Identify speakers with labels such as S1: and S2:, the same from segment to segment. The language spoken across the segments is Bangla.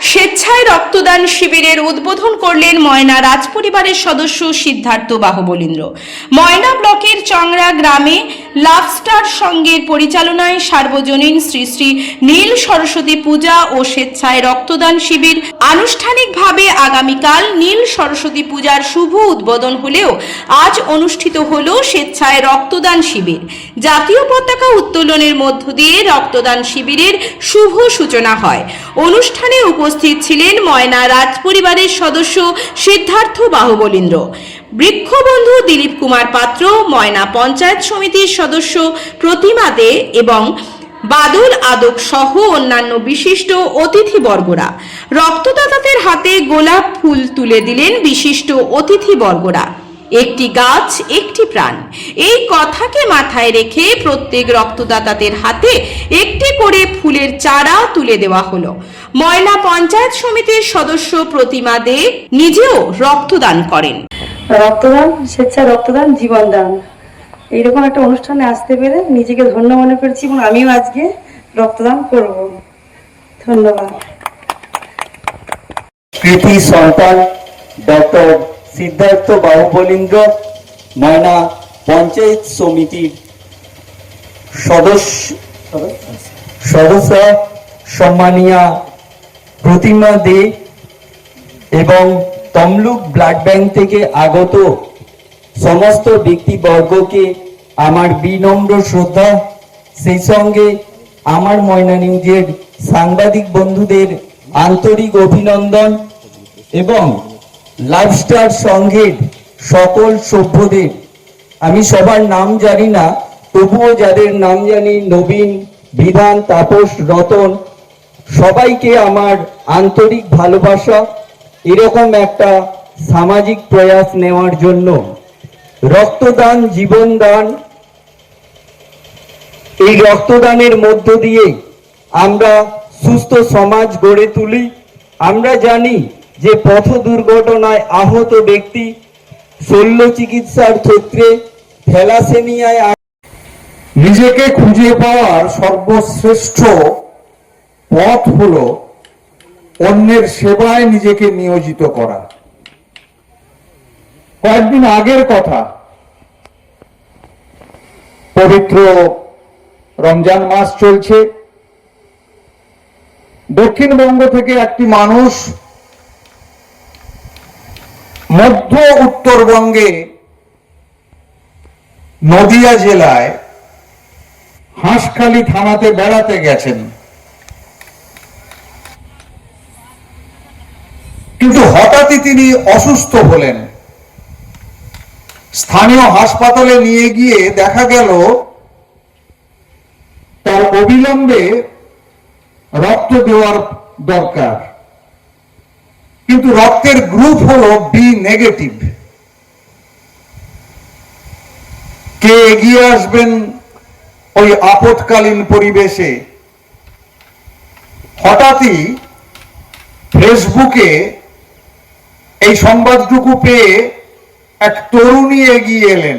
S1: স্বেচ্ছায় রক্তদান শিবিরের উদ্বোধন করলেন ময়না রাজপরিবারের সদস্য সিদ্ধার্থ বাহুবলীন্দ্র। ময়না ব্লকের চংরা গ্রামে লাভস্টার সঙ্গের পরিচালনায় সার্বজনীন শ্রী শ্রী নীল সরস্বতী পূজা ও স্বেচ্ছায় রক্তদান শিবির। আনুষ্ঠানিকভাবে আগামীকাল নীল সরস্বতী পূজার শুভ উদ্বোধন হলেও আজ অনুষ্ঠিত হল স্বেচ্ছায় রক্তদান শিবির। জাতীয় পতাকা উত্তোলনের মধ্য দিয়ে রক্তদান শিবিরের শুভ সূচনা হয়। অনুষ্ঠানে উপস্থিত ছিলেন ময়না রাজ পরিবারের সদস্য সিদ্ধার্থ বাহুবলীন্দ্র। বৃক্ষবন্ধু দিলীপ কুমার পাত্র, ময়না পঞ্চায়েত সমিতির সদস্য প্রতিমা দে এবং বাদল আদক সহ অন্যান্য বিশিষ্ট অতিথিবর্গরা। রক্তদাতাদের হাতে গোলাপ ফুল তুলে দিলেন বিশিষ্ট অতিথিবর্গরা। একটি গাছ, একটি প্রাণ। এই কথাকে মাথায় রেখে প্রত্যেক রক্তদাতাদের হাতে একটি করে ফুলের চারা তুলে দেওয়া হলো। ময়না পঞ্চায়েত সমিতির সদস্য প্রতিমা দে নিজেও রক্তদান করেন।
S2: রক্তদান স্বেচ্ছা রক্তদান, জীবনদান। এইরকম একটা অনুষ্ঠানে আসতে পেরে নিজেকে ধন্য মনে করছি এবং আমিও আজকে রক্তদান করব। ধন্যবাদ।
S3: কৃতি সন্তান ডক্টর সিদ্ধার্থ বাহুবলীন্দ্র ময়না পঞ্চায়েত সমিতির সদস্য সদস্য, সম্মানীয়া প্রতিমা দে এবং তমলুক ব্লাড ব্যাংক থেকে আগত সমস্ত ব্যক্তিবর্গকে আমার বিনম্র শ্রদ্ধা। সেই সঙ্গে আমার ময়না নিউজের সাংবাদিক বন্ধুদের আন্তরিক অভিনন্দন এবং লাভস্টার সংঘের সকল সভ্যদের। আমি সবার নাম জানি না, তবুও যাদের নাম জানি নবীন, বিধান, তাপস, রতন, সবাইকে আমার আন্তরিক ভালোবাসা এরকম একটা সামাজিক প্রয়াস নেওয়ার জন্য রক্তদান, জীবনদান, এই রক্তদানের মধ্য দিয়ে আমরা সুস্থ সমাজ গড়ে তুলি। আমরা জানি যে পথ দুর্ঘটনায় আহত ব্যক্তি শল্য চিকিৎসার ক্ষেত্রে থ্যালাসেমিয়ায়
S4: নিজেকে খুঁজে পাওয়ার সর্বশ্রেষ্ঠ পথ হলো অন্যের সেবায় নিজেকে নিয়োজিত করা। কয়েকদিন আগের কথা, পবিত্র রমজান মাস চলছে। দক্ষিণবঙ্গ থেকে একটি মানুষ মধ্য উত্তরবঙ্গে নদিয়া জেলায় হাঁসখালি থানাতে বেড়াতে গেছেন। কিন্তু হঠাৎই তিনি অসুস্থ হলেন। স্থানীয় হাসপাতালে নিয়ে গিয়ে দেখা গেল, তার অবিলম্বে রক্ত দেওয়ার দরকার। কিন্তু রক্তের গ্রুপ হলো বি নেগেটিভ কে এগিয়ে আসবেন ওই আপৎকালীন পরিবেশে? হঠাৎই ফেসবুকে এই সংবাদটুকু পেয়ে এক তরুণী এগিয়ে এলেন।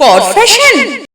S1: কর ফ্যাশন।